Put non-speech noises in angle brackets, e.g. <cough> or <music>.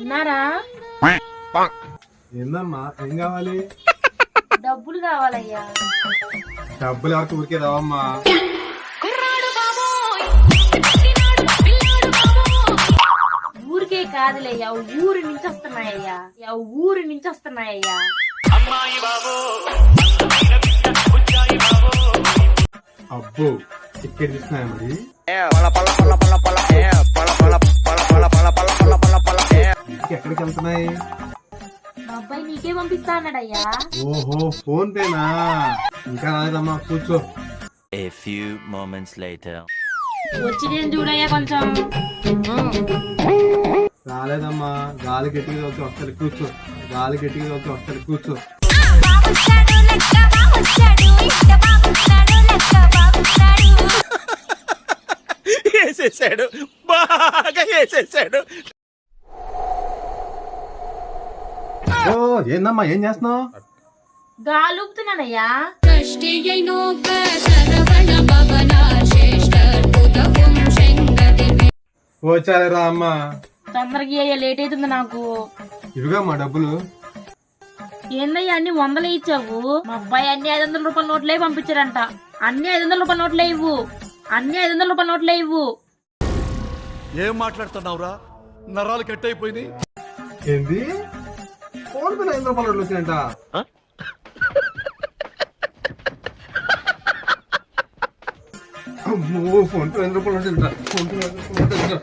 ఉన్నారా? ఏందమ్మా ఏం కావాలి? డబ్బులు కావాలయ్యా. డబ్బులు ఎవరికి ఊరికే రావమ్మా. ఊరికే కాదులేయ్యా ఊరు నుంచి వస్తున్నాయ్యా ఊరు నుంచి వస్తున్నాయ్యా అబ్బో ఇక్కడ ఇస్తున్నాయా మరి? వెళ్తున్నాయి? అబ్బాయి నీకే పంపిస్తా అన్నాడయ్యా. ఓహో ఫోన్ పేనా? ఇంకా రాలేదమ్మా కూర్చో. A few moments later. వచ్చి నేను చూడయ్యా కొంచెం? రాలేదమ్మా గాలి గట్టిగా తోలితే వస్తాడు కూర్చో. గాలి గట్టిగా తోలితే వస్తాడు కూర్చో. <laughs> వేసేసాడు బాగా వేసేసాడు ఓ ఏందమ్మా ఏం చేస్తున్నావు? గాలుపుతున్నానయ్యా. వచ్చారే రా అమ్మా. తొందరగా అయ్యా లేట్ అవుతుంది నాకు. ఇవిగా డబ్బులు. ఏందయ్యా అన్ని వందలు ఇచ్చావు? మా అబ్బాయి అన్ని ఐదు వందల రూపాయల నోట్లే పంపించారంట. అన్ని ఐదు వందల రూపాయల నోట్లే ఇవ్వు. అన్ని ఐదు వందల రూపాయల నోట్లే ఇవ్వు. ఏం మాట్లాడుతున్నావురా? నరాలు కట్ అయిపోయింది ఏంది? ఫోన్ పే ఐదు రూపాయలు నోట్లు వచ్చినాయంట అమ్మో ఫోన్ పే ఐదు రూపాయలు వచ్చిందంట ఫోన్ పే.